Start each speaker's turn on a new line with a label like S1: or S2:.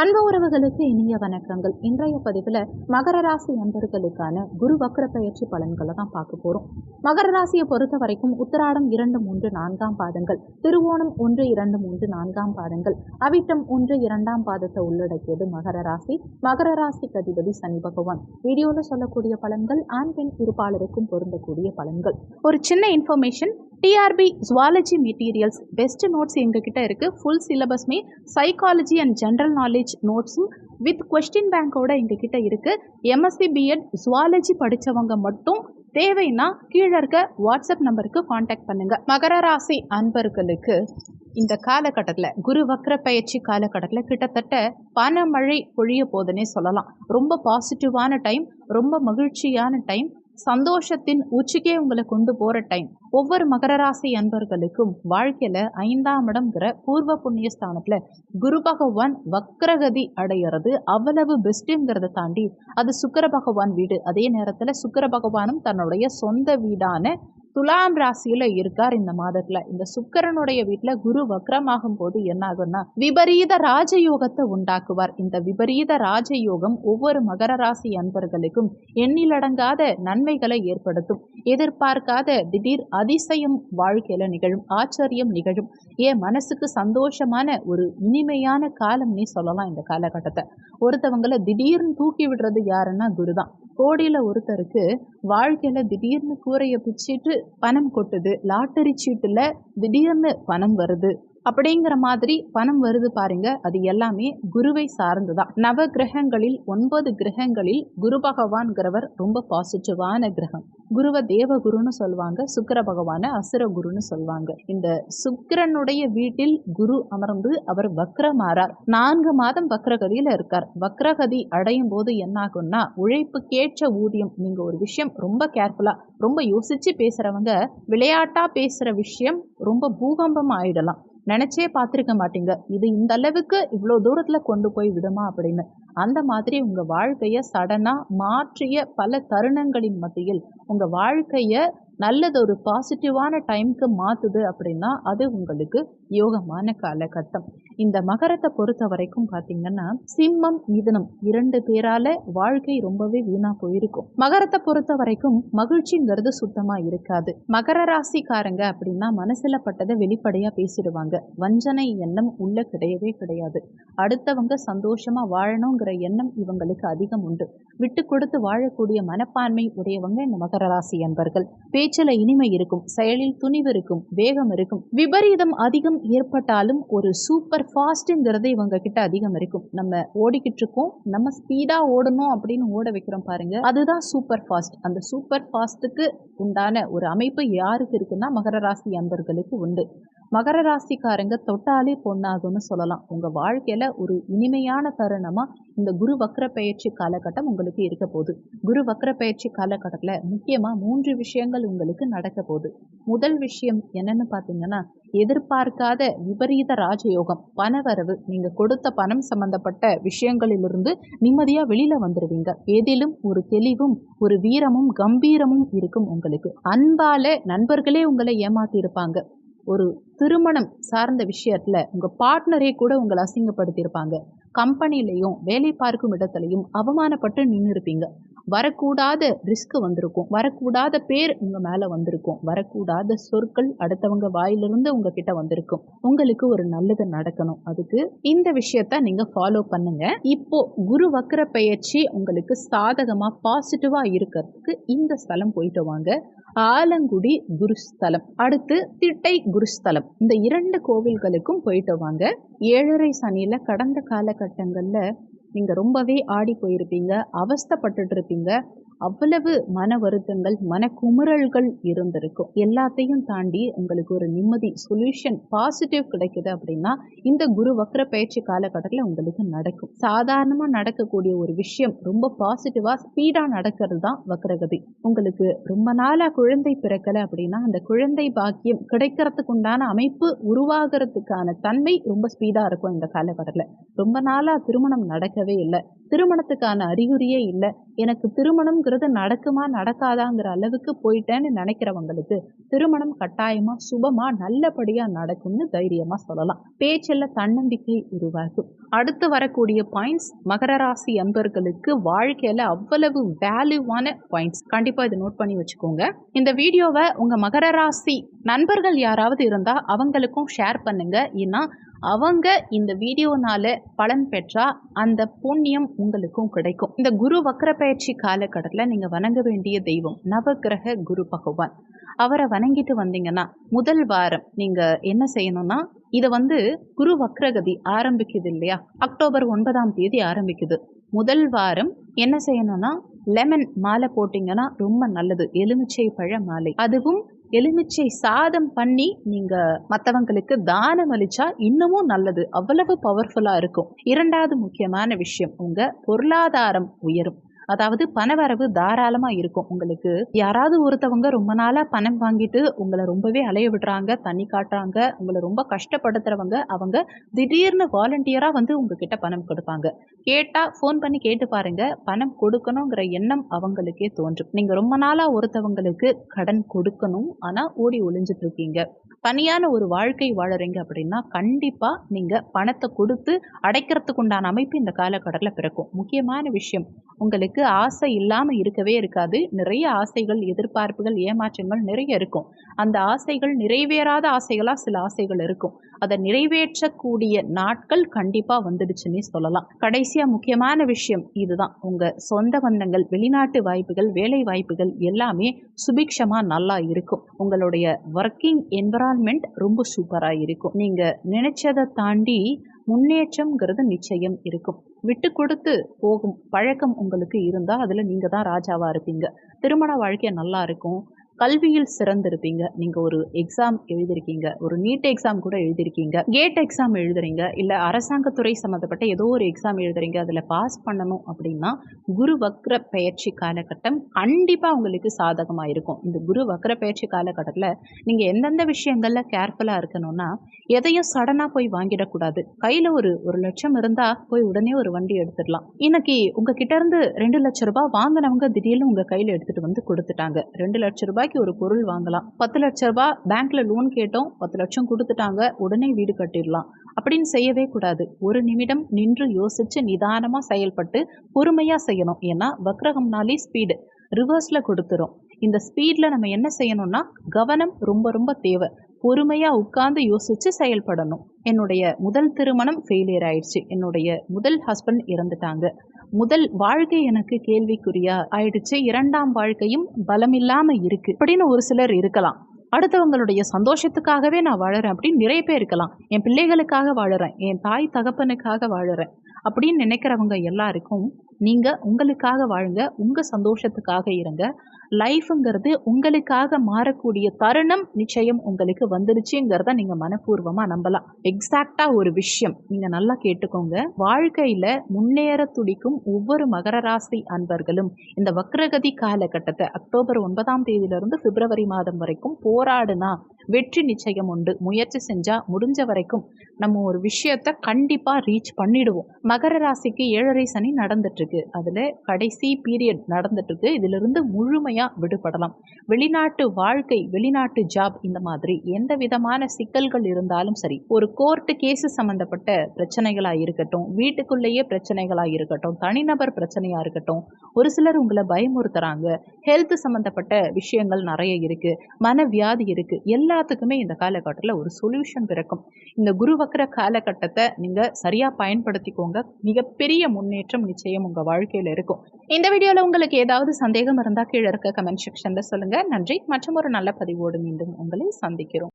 S1: அன்பு உறவுகளுக்கு இனிய வணக்கங்கள். இன்றைய பதிவில் மகர ராசி அன்பர்களுக்கான குரு வக்ர பயிற்சி பலன்களை தான் பார்க்க போகிறோம் மகர ராசியை பொறுத்த வரைக்கும் உத்திராடம் இரண்டு மூன்று நான்காம் பாதங்கள் திருவோணம் ஒன்று இரண்டு மூன்று நான்காம் பாதங்கள் அவிட்டம் ஒன்று இரண்டாம் பாதத்தை உள்ளடக்கியது மகர ராசி. மகர ராசிக்கு அதிபதி சனி பகவான். வீடியோவில் சொல்லக்கூடிய பலன்கள் ஆண் பெண் இருப்பாளருக்கும் பொருந்தக்கூடிய பலன்கள். ஒரு சின்ன information TRB zoology materials best notes எங்ககிட்ட இருக்குது ஃபுல் சிலபஸ்மே சைக்காலஜி அண்ட் ஜென்ரல் நாலேஜ் நோட்ஸும் வித் கொஸ்டின் பேங்கோட எங்ககிட்ட இருக்குது எம்எஸ்சி பிஎட் ஜுவாலஜி படித்தவங்க மட்டும் தேவைன்னா கீழே இருக்க வாட்ஸ்அப் நம்பருக்கு காண்டாக்ட் பண்ணுங்க. மகர ராசி அன்பர்களுக்கு இந்த காலகட்டத்தில் குரு வக்ர பயிற்சி காலகட்டத்தில் கிட்டத்தட்ட பணமழை பொழிய போதுன்னே சொல்லலாம். ரொம்ப பாசிட்டிவான டைம் ரொம்ப மகிழ்ச்சியான டைம் சந்தோஷத்தின் உச்சிக்கே உங்களை கொண்டு போகிற டைம் ஒவ்வொரு மகர ராசி அன்பர்களுக்கும் வாழ்க்கையில் ஐந்தாம் இடம்ங்கிற பூர்வ புண்ணிய ஸ்தானத்தில் குரு பகவான் வக்ரகதி அடையிறது அவ்வளவு பெஸ்ட்டுங்கிறத தாண்டி அது சுக்கர பகவான் வீடு. அதே நேரத்தில் சுக்கர பகவானும் தன்னுடைய சொந்த வீடான துலாம் ராசியில இருக்கார் இந்த மாதத்துல. இந்த சுக்கரனுடைய வீட்டுல குரு வக்ரமாகும் போது என்ன ஆகும்னா விபரீத ராஜயோகத்தை உண்டாக்குவார். இந்த விபரீத ராஜயோகம் ஒவ்வொரு மகர ராசி அன்பர்களுக்கும் எண்ணிலடங்காத நன்மைகளை ஏற்படுத்தும். எதிர்பார்க்காத திடீர் அதிசயம் வாழ்க்கையில நிகழும் ஆச்சரியம் நிகழும். ஏன் மனசுக்கு சந்தோஷமான ஒரு இனிமையான காலம்னே சொல்லலாம் இந்த காலகட்டத்தை. ஒருத்தவங்களை திடீர்னு தூக்கி விடுறது யாருன்னா குருதான். கோடியில் ஒருத்தருக்கு வாழ்க்கையில் திடீர்னு கூரையை பிச்சுட்டு பணம் கொட்டுது லாட்டரி சீட்டில் திடீர்னு பணம் வருது. அப்படிங்கிற மாதிரி பணம் வருது பாருங்க. அது எல்லாமே குருவை சார்ந்து தான் நவ கிரகங்களில் ஒன்பது கிரகங்களில் குரு பகவான்கிறவர் ரொம்ப பாசிட்டிவான கிரகம். குருவை தேவகுருன்னு சொல்லுவாங்க சுக்கர பகவான அசுர குருன்னு சொல்லுவாங்க. இந்த சுக்கிரனுடைய வீட்டில் குரு அமர்ந்து அவர் வக்ரமாறார். நான்கு மாதம் வக்ரகதியில இருக்கார். வக்ரகதி அடையும் போது என்ன ஆகும்னா உழைப்புக்கேற்ற ஊதியம். நீங்க ஒரு விஷயம் ரொம்ப கேர்ஃபுல்லா ரொம்ப யோசிச்சு பேசுறவங்க விளையாட்டா பேசுற விஷயம் ரொம்ப பூகம்பம் ஆயிடலாம். நினச்சே பார்த்துருக்க மாட்டீங்க. இது இந்த அளவுக்கு இவ்வளோ தூரத்தில் கொண்டு போய் விடுமா அப்படின்னு. அந்த மாதிரி உங்கள் வாழ்க்கையை சடனாக மாற்றிய பல தருணங்களின் மத்தியில் உங்கள் வாழ்க்கையை நல்லது ஒரு பாசிட்டிவான டைமுக்கு மாற்றுது அப்படின்னா அது உங்களுக்கு யோகமான காலகட்டம். இந்த மகரத்தை பொறுத்த வரைக்கும் பார்த்தீங்கன்னா சிம்மம் மிதனம் இரண்டு பேரால வாழ்க்கை ரொம்பவே வீணா போயிருக்கும். மகரத்தை பொறுத்த வரைக்கும் மகிழ்ச்சிங்கிறது சுத்தமா இருக்காது. மகர ராசிக்காரங்க அப்படின்னா மனசுல பட்டதை வெளிப்படையா பேசிடுவாங்க. வஞ்சனை எண்ணம் உள்ள கிடையவே கிடையாது. அடுத்தவங்க சந்தோஷமா வாழணுங்கிற எண்ணம் இவங்களுக்கு அதிகம் உண்டு. விட்டு கொடுத்து வாழக்கூடிய மனப்பான்மை உடையவங்க இந்த மகர ராசி என்பர்கள் பேச்சில் இனிமை இருக்கும் செயலில் துணிவு இருக்கும் வேகம் இருக்கும். விபரீதம் அதிகம் ஏற்பட்டாலும் ஒரு சூப்பர் ஃபாஸ்ட்டுங்கிறது இவங்க கிட்ட அதிகம் இருக்கும். நம்ம ஓடிக்கிட்டு இருக்கோம் நம்ம ஸ்பீடாக ஓடணும் அப்படின்னு ஓட வைக்கிறோம் பாருங்க. அதுதான் சூப்பர் ஃபாஸ்ட் அந்த சூப்பர் ஃபாஸ்ட்டுக்கு உண்டான ஒரு அமைப்பு யாருக்கு இருக்குன்னா மகர ராசி அன்பர்களுக்கு உண்டு. மகர ராசிக்காரங்க தொட்டாலே பொண்ணாகும்னு சொல்லலாம். உங்கள் வாழ்க்கையில் ஒரு இனிமையான தருணமாக இந்த குரு வக்ர பயிற்சி காலகட்டம் உங்களுக்கு இருக்க போகுது. குரு வக்ர பயிற்சி காலகட்டத்தில் முக்கியமாக மூன்று விஷயங்கள் உங்களுக்கு நடக்க போகுது. முதல் விஷயம் என்னன்னு பார்த்தீங்கன்னா எதிர்பார்க்காத விபரீத ராஜயோகம். பணவரவு நீங்கள் கொடுத்த பணம் சம்பந்தப்பட்ட விஷயங்களிலிருந்து நிம்மதியாக வெளியில் வந்துடுவீங்க எதிலும் ஒரு தெளிவும் ஒரு வீரமும் கம்பீரமும் இருக்கும் உங்களுக்கு. அன்பால நண்பர்களே உங்களை ஏமாத்தி இருப்பாங்க ஒரு திருமணம் சார்ந்த விஷயத்துல உங்க பார்ட்னரே கூட உங்களை அசிங்கப்படுத்தியிருப்பாங்க. கம்பெனிலையும் வேலை பார்க்கும் இடத்துலையும் அவமானப்பட்டு நின்று இருப்பீங்க வரக்கூடாத ரிஸ்க் வந்திருக்கும். வரக்கூடாத பேர் உங்க மேல வந்திருக்கும். வரக்கூடாத சொற்கள் அடுத்தவங்க வாயிலிருந்து உங்ககிட்ட வந்திருக்கும். உங்களுக்கு ஒரு நல்லது நடக்கணும். அதுக்கு இந்த விஷயத்த நீங்க ஃபாலோ பண்ணுங்க. இப்போ குரு வக்கர பயிற்சி உங்களுக்கு சாதகமா பாசிட்டிவா இருக்கிறதுக்கு இந்த ஸ்தலம் போயிட்டு வாங்க. ஆலங்குடி குருஸ்தலம். அடுத்து திட்டை குருஸ்தலம். இந்த இரண்டு கோவில்களுக்கும் போயிட்டு வாங்க. ஏழரை சனியில கடந்த காலகட்டங்களில் நீங்கள் ரொம்பவே ஆடி போயிருப்பீங்க அவஸ்தப்பட்டுட்டு இருப்பீங்க. அவ்வளவு மன வருத்தங்கள் மன குமுறல்கள் இருந்திருக்கும். எல்லாத்தையும் தாண்டி உங்களுக்கு ஒரு நிம்மதி சொல்யூஷன் பாசிட்டிவ் கிடைக்குது அப்படின்னா இந்த குரு வக்ர பயிற்சி காலகட்டத்தில் உங்களுக்கு நடக்கும். சாதாரணமாக நடக்கக்கூடிய ஒரு விஷயம் ரொம்ப பாசிட்டிவாக ஸ்பீடாக நடக்கிறது தான் வக்ரகதி. உங்களுக்கு ரொம்ப நாளாக குழந்தை பிறக்கலை அப்படின்னா அந்த குழந்தை பாக்கியம் கிடைக்கிறதுக்கு உண்டான அமைப்பு உருவாகிறதுக்கான தன்மை ரொம்ப ஸ்பீடாக இருக்கும் இந்த காலகட்டத்தில். ரொம்ப நாளாக திருமணம் நடக்கவே இல்லை. திருமணத்துக்கான அறிகுறியே இல்லை. எனக்கு திருமணம்ங்கிறது நடக்குமா நடக்காதாங்கிற அளவுக்கு போயிட்டேன்னு நினைக்கிறவங்களுக்கு திருமணம் கட்டாயமா சுபமா நல்லபடியா நடக்கும்னு தைரியமா சொல்லலாம். பேச்சில் தன்னம்பிக்கை உருவாகும். அடுத்து வரக்கூடிய பாயிண்ட்ஸ் மகர ராசி அன்பர்களுக்கு வாழ்க்கையில அவ்வளவு வேல்யூவான பாயிண்ட்ஸ் கண்டிப்பா இதை நோட் பண்ணி வச்சுக்கோங்க. இந்த வீடியோவை உங்க மகர ராசி நண்பர்கள் யாராவது இருந்தா அவங்களுக்கும் ஷேர் பண்ணுங்க. ஏன்னா அவங்க இந்த வீடியோனால பலன் பெற்றா அந்த புண்ணியம் உங்களுக்கும் கிடைக்கும். இந்த குரு வக்கர பயிற்சி காலகட்டத்தில் நீங்க வணங்க வேண்டிய தெய்வம் நவகிரக குரு பகவான். அவரை வணங்கிட்டு வந்தீங்கன்னா முதல் வாரம் நீங்க என்ன செய்யணும்னா இதை வந்து குரு வக்ரகதி ஆரம்பிக்குது இல்லையா? அக்டோபர் ஒன்பதாம் தேதி ஆரம்பிக்குது. முதல் வாரம் என்ன செய்யணும்னா லெமன் மாலை போட்டிங்கன்னா ரொம்ப நல்லது. எலுமிச்சை பழ மாலை. அதுவும் எலுமிச்சை சாதம் பண்ணி நீங்க மற்றவங்களுக்கு தானம் அளிச்சா இன்னமும் நல்லது. அவ்வளவு பவர்ஃபுல்லா இருக்கும். இரண்டாவது முக்கியமான விஷயம் உங்க பொருளாதாரம் உயரும். அதாவது பணவரவு தாராளமா இருக்கும் உங்களுக்கு. யாராவது ஒருத்தவங்க ரொம்ப நாளா பணம் வாங்கிட்டு உங்களை ரொம்பவே அலைய விடுறாங்க தண்ணி காட்டுறாங்க உங்களை ரொம்ப கஷ்டப்படுத்துறவங்க அவங்க திடீர்னு வாலண்டியரா வந்து உங்ககிட்ட பணம் கொடுப்பாங்க. கேட்டா ஃபோன் பண்ணி கேட்டு பாருங்க பணம் கொடுக்கணுங்கிற எண்ணம் அவங்களுக்கே தோன்றும். நீங்க ரொம்ப நாளா ஒருத்தவங்களுக்கு கடன் கொடுக்கணும் ஆனா ஓடி ஒளிஞ்சிட்டு இருக்கீங்க. தனியான ஒரு வாழ்க்கை வாழறீங்க அப்படின்னா கண்டிப்பாக நீங்கள் பணத்தை கொடுத்து அடைக்கிறதுக்கு உண்டான அமைப்பு இந்த காலக்கடலில் பிறக்கும். முக்கியமான விஷயம் உங்களுக்கு ஆசை இல்லாமல் இருக்கவே இருக்காது. நிறைய ஆசைகள் எதிர்பார்ப்புகள் ஏமாற்றங்கள் நிறைய இருக்கும். அந்த ஆசைகள் நிறைவேறாத ஆசைகளாக சில ஆசைகள் இருக்கும். அதை நிறைவேற்றக்கூடிய நாட்கள் கண்டிப்பாக வந்துடுச்சுன்னே சொல்லலாம். கடைசியாக முக்கியமான விஷயம் இதுதான். உங்கள் சொந்த பந்தங்கள் வெளிநாட்டு வாய்ப்புகள் வேலை வாய்ப்புகள் எல்லாமே சுபிக்ஷமாக நல்லா இருக்கும். உங்களுடைய ஒர்க்கிங் என்வரான்மெண்ட் ரொம்ப சூப்பராக இருக்கும். நீங்கள் நினைச்சதை தாண்டி முன்னேற்றம்ங்கிறது நிச்சயம் இருக்கும். விட்டு கொடுத்து போகும் பழக்கம் உங்களுக்கு இருந்தால் அதில் நீங்கள் தான் ராஜாவாக இருப்பீங்க. திருமண வாழ்க்கை நல்லா இருக்கும். கல்வியில் சிறந்திருப்பீங்க. நீங்கள் ஒரு எக்ஸாம் எழுதியிருக்கீங்க ஒரு நீட் எக்ஸாம் கூட எழுதியிருக்கீங்க கேட் எக்ஸாம் எழுதுறீங்க. இல்லை அரசாங்கத்துறை சம்மந்தப்பட்ட ஏதோ ஒரு எக்ஸாம் எழுதுறீங்க. அதில் பாஸ் பண்ணணும் அப்படின்னா குரு வக்ர பயிற்சி காலகட்டம் கண்டிப்பாக உங்களுக்கு சாதகமாக இருக்கும். இந்த குரு வக்ர பயிற்சி காலகட்டத்தில் நீங்கள் எந்தெந்த விஷயங்களில் கேர்ஃபுல்லாக இருக்கணும்னா எதையும் சடனாக போய் வாங்கிடக்கூடாது. கையில் ஒரு ஒரு லட்சம் இருந்தால் போய் உடனே ஒரு வண்டி எடுத்துடலாம். இன்னைக்கு உங்ககிட்ட இருந்து ரெண்டு லட்ச ரூபாய் வாங்கினவங்க திடீர்னு உங்கள் கையில் எடுத்துகிட்டு வந்து கொடுத்துட்டாங்க. ரெண்டு லட்ச ரூபாய் ரூபாய்க்கு ஒரு பொருள் வாங்கலாம். பத்து லட்ச ரூபாய் பேங்க்ல லோன் கேட்டோம் பத்து லட்சம் கொடுத்துட்டாங்க உடனே வீடு கட்டிடலாம். அப்படின்னு செய்யவே கூடாது. ஒரு நிமிடம் நின்று யோசிச்சு நிதானமா செயல்பட்டு பொறுமையா செய்யணும். ஏன்னா வக்ரகம்னாலே ஸ்பீடு ரிவர்ஸ்ல கொடுத்துரும். இந்த ஸ்பீட்ல நம்ம என்ன செய்யணும்னா கவனம் ரொம்ப ரொம்ப தேவை. பொறுமையாக உட்கார்ந்து யோசித்து செயல்படணும். என்னுடைய முதல் திருமணம் ஃபெயிலியர் ஆயிடுச்சு. என்னுடைய முதல் ஹஸ்பண்ட் இறந்துட்டாங்க. முதல் வாழ்க்கை எனக்கு கேள்விக்குறியா ஆயிடுச்சு. இரண்டாம் வாழ்க்கையும் பலமில்லாம இருக்கு அப்படின்னு ஒரு சிலர் இருக்கலாம். அடுத்தவங்களுடைய சந்தோஷத்துக்காகவே நான் வாழறேன் அப்படின்னு நிறைய பேர் இருக்கலாம். என் பிள்ளைகளுக்காக வாழறேன். என் தாய் தகப்பனுக்காக வாழறேன் அப்படின்னு நினைக்கிறவங்க எல்லாருக்கும் நீங்கள் உங்களுக்காக வாழுங்க. உங்கள் சந்தோஷத்துக்காக இருங்க. லைஃப்ங்கிறது உங்களுக்காக மாறக்கூடிய தருணம் நிச்சயம் உங்களுக்கு வந்துருச்சுங்கிறத நீங்கள் மனப்பூர்வமாக நம்பலாம். எக்ஸாக்டாக ஒரு விஷயம். நீங்கள் நல்லா கேட்டுக்கோங்க. வாழ்க்கையில் முன்னேற துடிக்கும் ஒவ்வொரு மகர ராசி அன்பர்களும் இந்த வக்ரகதி காலகட்டத்தை அக்டோபர் ஒன்பதாம் தேதியிலிருந்து பிப்ரவரி மாதம் வரைக்கும் போராடுனா வெற்றி நிச்சயம் உண்டு. முயற்சி செஞ்சால் முடிஞ்ச வரைக்கும் நம்ம ஒரு விஷயத்த கண்டிப்பாக ரீச் பண்ணிடுவோம். மகர ராசிக்கு ஏழரை சனி நடந்துட்டுருக்கு. அதில் கடைசி பீரியட் நடந்துட்டுருக்கு. இதிலிருந்து முழுமையாக விடுபடலாம். வெளிநாட்டு வாழ்க்கை வெளிநாட்டு ஜாப் இந்த மாதிரி எந்த விதமான சிக்கல்கள் இருந்தாலும் சரி ஒரு கோர்ட்டு கேஸு சம்மந்தப்பட்ட பிரச்சனைகளாக இருக்கட்டும் வீட்டுக்குள்ளேயே பிரச்சனைகளாக இருக்கட்டும் தனிநபர் பிரச்சனையாக இருக்கட்டும் ஒரு சிலர் உங்களை பயமுறுத்துறாங்க. ஹெல்த் சம்மந்தப்பட்ட விஷயங்கள் நிறைய இருக்குது மனவியாதி இருக்குது எல்லாத்துக்குமே இந்த காலகட்டத்தில் ஒரு சொல்யூஷன் பிறக்கும். இந்த குருவக்கர காலகட்டத்தை நீங்கள் சரியாக பயன்படுத்திக்கோங்க. மிகப்பெரிய முன்னேற்றம் நிச்சயம் உங்கள் வாழ்க்கையில் இருக்கும். இந்த வீடியோவில் உங்களுக்கு ஏதாவது சந்தேகம் இருந்தால் கீழே இருக்க கமெண்ட் செக்ஷனில் சொல்லுங்கள் நன்றி. மற்றும் ஒரு நல்ல பதிவோடு மீண்டும் உங்களை சந்திக்கிறோம்.